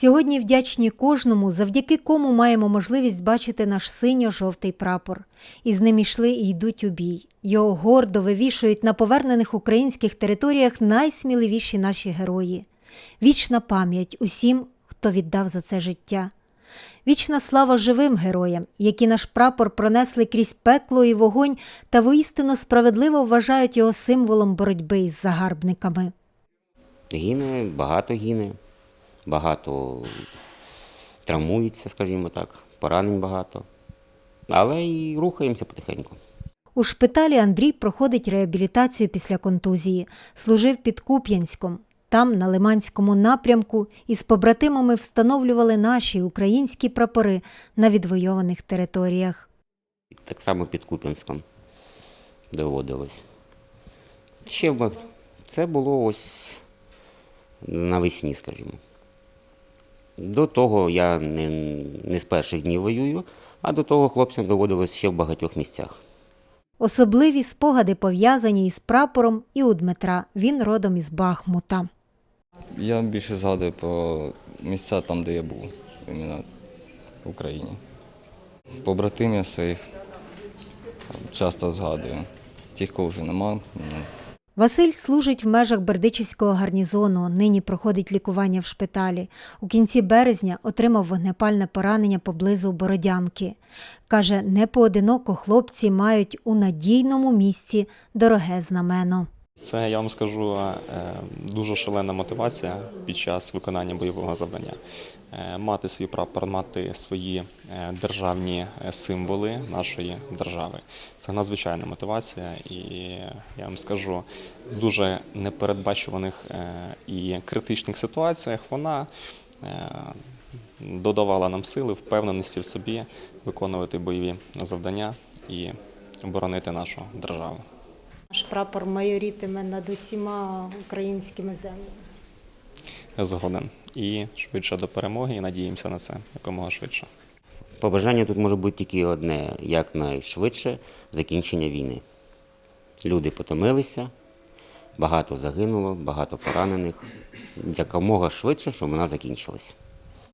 Сьогодні вдячні кожному, завдяки кому маємо можливість бачити наш синьо-жовтий прапор. І з ним ішли і йдуть у бій. Його гордо вивішують на повернених українських територіях найсміливіші наші герої. Вічна пам'ять усім, хто віддав за це життя. Вічна слава живим героям, які наш прапор пронесли крізь пекло і вогонь та воістину справедливо вважають його символом боротьби із загарбниками. Гине, багато гине, багато травмується, скажімо так, поранень багато. Але і рухаємося потихеньку. У шпиталі Андрій проходить реабілітацію після контузії, служив під Куп'янськом. Там, на Лиманському напрямку, із побратимами встановлювали наші українські прапори на відвойованих територіях. Так само під Куп'янськом доводилось. Ще це було ось навесні, скажімо. До того я не, не з перших днів воюю, а до того хлопцям доводилось ще в багатьох місцях. Особливі спогади пов'язані із прапором і у Дмитра. Він родом із Бахмута. Я більше згадую про місця там, де я був, іменно в Україні. Побратимів своїх часто згадую. Тих, кого вже нема. Василь служить в межах Бердичівського гарнізону. Нині проходить лікування в шпиталі. У кінці березня отримав вогнепальне поранення поблизу Бородянки. Каже, не поодиноко хлопці мають у надійному місці дороге знамено. Це я вам скажу е, дуже шалена мотивація під час виконання бойового завдання. Е, Мати свій прапор, мати свої е, державні символи нашої держави. Це надзвичайна мотивація, і я вам скажу, в дуже непередбачуваних і критичних ситуаціях вона додавала нам сили, впевненості в собі виконувати бойові завдання і боронити нашу державу. Наш прапор майорітиме над усіма українськими землями. Згоден. І швидше до перемоги, і надіємося на це якомога швидше. Побажання тут може бути тільки одне: якнайшвидше закінчення війни. Люди потомилися, багато загинуло, багато поранених. Якомога швидше, щоб вона закінчилась.